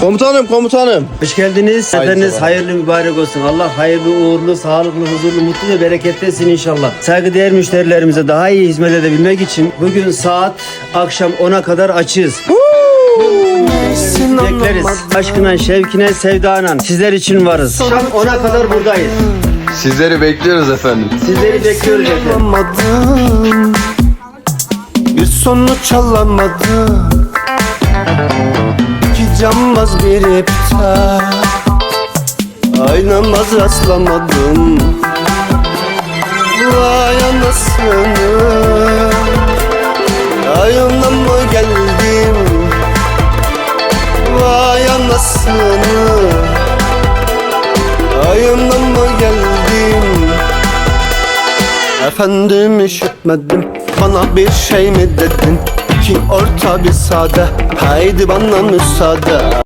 Komutanım komutanım. Hoş geldiniz. Hayırlı Seferiniz sabahlar. hayırlı mübarek olsun. Allah hayırlı, uğurlu, sağlıklı, huzurlu, mutlu ve bereketli etsin inşallah. Saygıdeğer müşterilerimize daha iyi hizmet edebilmek için bugün saat akşam 10'a kadar açığız. Bekleriz. Aşkına, şevkine, sevdana. Sizler için varız. Akşam 10'a kadar buradayız. Sizleri bekliyoruz efendim. Sizleri bekliyoruz efendim. Bir sonuç alamadım Cambaz bir iptal. Aynamaz rastlamadım. Vay anasını Ayına mı geldim? Vay anasını Ayına mı geldim? Efendim işitmedim. Bana bir şey mi dedin İki orta bir sade Haydi bana müsaade